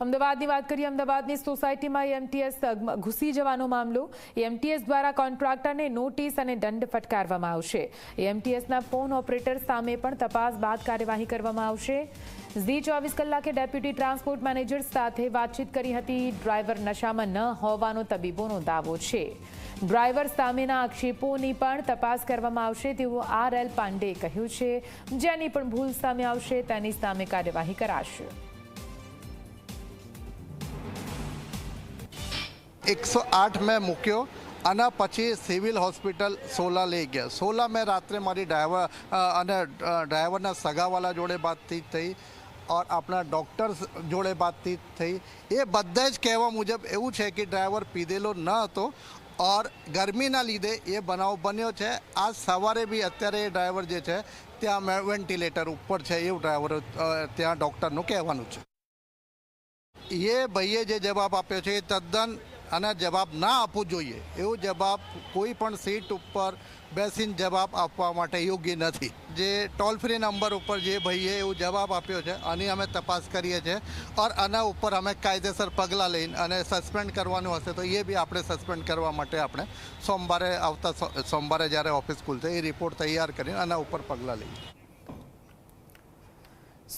અમદાવાદની વાત કરીએ, અમદાવાદની સોસાયટીમાં એમટીએસ ઘૂસી જવાનો મામલો. એમટીએસ દ્વારા કોન્ટ્રાક્ટરને નોટિસ અને દંડ ફટકારવામાં આવશે. એમટીએસના ફોન ઓપરેટર સામે પણ તપાસ બાદ કાર્યવાહી કરવામાં આવશે. ઝી ચોવીસ કલાકે ડેપ્યુટી ટ્રાન્સપોર્ટ મેનેજર સાથે વાતચીત કરી હતી. ડ્રાઈવર નશામાં ન હોવાનો તબીબોનો દાવો છે. ડ્રાઈવર સામેના આક્ષેપોની પણ તપાસ કરવામાં આવશે તેવું આર એલ પાંડેએ કહ્યું છે. જેની પણ ભૂલ સામે આવશે, તેની સામે કાર્યવાહી કરાશે. એકસો આઠ મેં મૂક્યો અને પછી સિવિલ હોસ્પિટલ સોલા લઈ ગયા. સોલા મેં રાત્રે મારી ડ્રાઈવર અને ડ્રાઈવરના સગાવાલા જોડે વાતચીત થઈ ઓર આપણા ડૉક્ટર્સ જોડે વાતચીત થઈ. એ બધા જ કહેવા મુજબ એવું છે કે ડ્રાઈવર પીધેલો ન હતો ઓર ગરમીના લીધે એ બનાવ બન્યો છે. આજ સવારે બી અત્યારે એ ડ્રાઈવર જે છે ત્યાં વેન્ટિલેટર ઉપર છે એવું ડ્રાઈવર ત્યાં ડૉક્ટરનું કહેવાનું છે. એ ભાઈએ જે જવાબ આપ્યો છે એ તદ્દન અને જવાબ ના આપવો જોઈએ. એવો જવાબ કોઈ પણ સીટ ઉપર બેસીને જવાબ આપવા માટે યોગ્ય નથી. જે ટોલ ફ્રી નંબર ઉપર જે ભાઈએ એવો જવાબ આપ્યો છે, આની અમે તપાસ કરીએ છીએ. ઓર આના ઉપર અમે કાયદેસર પગલાં લઈને અને સસ્પેન્ડ કરવાનું હશે તો એ બી આપણે સસ્પેન્ડ કરવા માટે આપણે સોમવારે આવતા સોમવારે જ્યારે ઓફિસ ખુલશે એ રિપોર્ટ તૈયાર કરીને આના ઉપર પગલાં લઈએ.